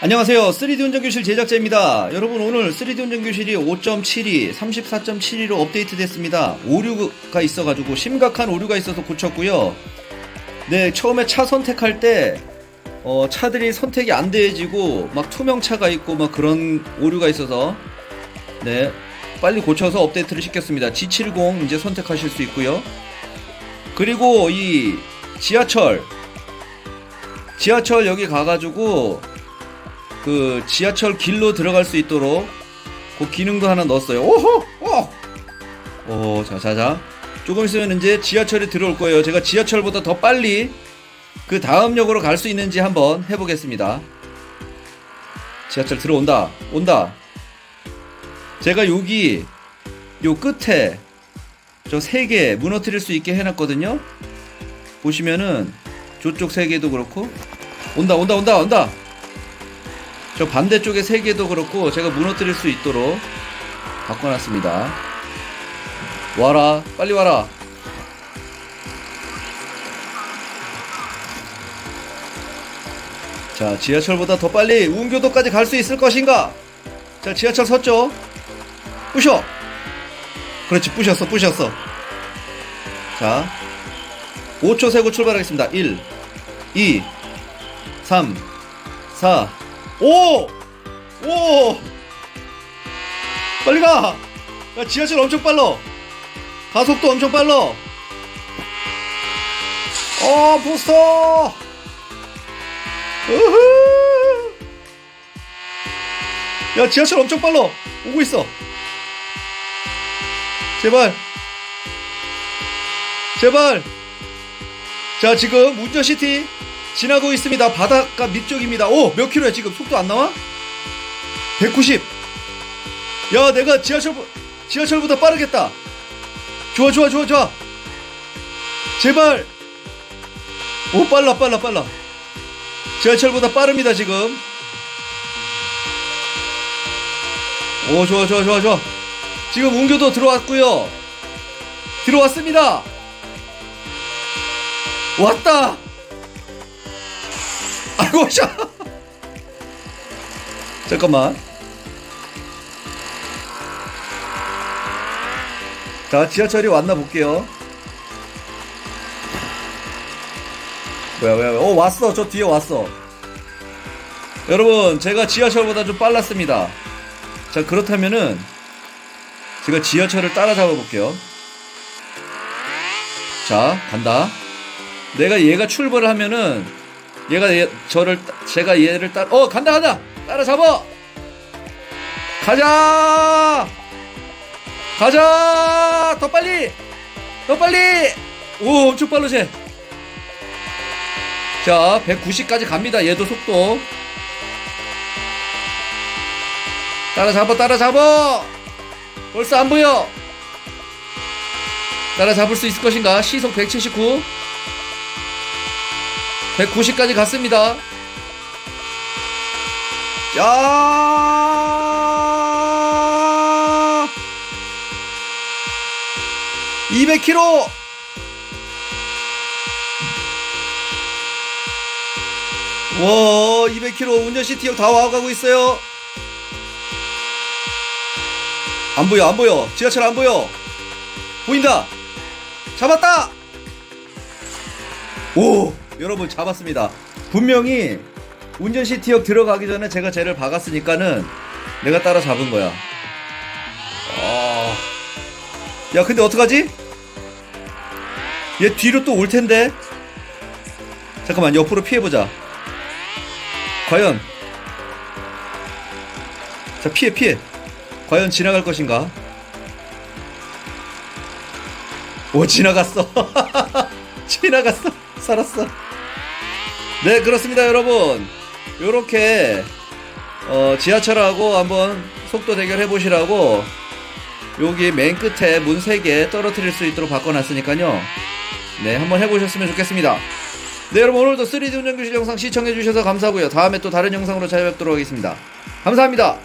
안녕하세요. 3D 운전교실 제작자입니다. 여러분 오늘 3D 운전교실이 5.72, 34.72로 업데이트 됐습니다. 오류가 있어가지고 심각한 오류가 있어서 고쳤고요. 네, 처음에 차 선택할 때 어, 차들이 선택이 안 돼지고 막 투명차가 있고 막 그런 오류가 있어서 네, 빨리 고쳐서 업데이트를 시켰습니다. G70 이제 선택하실 수 있고요. 그리고 이 지하철 지하철 여기 가가지고 그 지하철 길로 들어갈 수 있도록 그 기능도 하나 넣었어요. 오호! 오! 오, 자, 자, 자. 조금 있으면 이제 지하철이 들어올 거예요. 제가 지하철보다 더 빨리 그 다음 역으로 갈 수 있는지 한번 해보겠습니다. 지하철 들어온다. 온다. 제가 여기 요 끝에 저 세 개 무너뜨릴 수 있게 해놨거든요. 보시면은 저쪽 세 개도 그렇고 온다 온다 온다 온다. 저 반대쪽에 세 개도 그렇고 제가 무너뜨릴 수 있도록 바꿔놨습니다. 와라 빨리 와라. 자 지하철보다 더 빨리 운교도까지 갈 수 있을 것인가? 자 지하철 섰죠? 부셔. 그렇지 부셨어 부셨어. 자 5초 세고 출발하겠습니다. 1, 2, 3, 4, 5! 5! 빨리 가! 야, 지하철 엄청 빨라! 가속도 엄청 빨라! 어, 부스터! 우후! 야, 지하철 엄청 빨라! 오고 있어! 제발! 제발! 자, 지금 운전시티 지나고 있습니다. 바닷가 밑쪽입니다. 오, 몇 킬로야 지금? 속도 안 나와? 190. 야, 내가 지하철 지하철보다 빠르겠다. 좋아, 좋아, 좋아, 좋아. 제발. 오, 빨라, 빨라, 빨라. 지하철보다 빠릅니다, 지금. 오, 좋아, 좋아, 좋아, 좋아. 지금 운교도 들어왔고요. 들어왔습니다. 왔다. 아이고 샤. 잠깐만. 자 지하철이 왔나 볼게요. 뭐야 뭐야 어 왔어. 저 뒤에 왔어. 여러분 제가 지하철보다 좀 빨랐습니다. 자 그렇다면은 제가 지하철을 따라잡아 볼게요. 자 간다. 내가 얘가 출발을 하면은 얘가 얘, 저를 따- 제가 얘를 따어 간다 간다! 따라 잡아! 가자! 가자! 더 빨리! 더 빨리! 오 엄청 빨라 쟤자 190까지 갑니다 얘도 속도. 따라 잡아 따라 잡아! 벌써 안 보여! 따라 잡을 수 있을 것인가? 시속 179 190까지 갔습니다. 야! 200km! 와, 200km 운전시티역 다 와가고 있어요. 안 보여, 안 보여. 지하철 안 보여. 보인다! 잡았다! 오! 여러분 잡았습니다. 분명히 운전시 티역 들어가기 전에 제가 쟤를 박았으니까는 내가 따라 잡은 거야. 아. 야, 근데 어떡하지? 얘 뒤로 또 올 텐데. 잠깐만, 옆으로 피해보자. 과연. 자, 피해, 피해. 과연 지나갈 것인가? 오, 지나갔어. 지나갔어. 살았어. 네, 그렇습니다, 여러분. 요렇게, 어, 지하철하고 한번 속도 대결 해 보시라고, 여기 맨 끝에 문 3개 떨어뜨릴 수 있도록 바꿔놨으니까요. 네, 한번 해보셨으면 좋겠습니다. 네, 여러분, 오늘도 3D 운전교실 영상 시청해주셔서 감사하고요. 다음에 또 다른 영상으로 찾아뵙도록 하겠습니다. 감사합니다.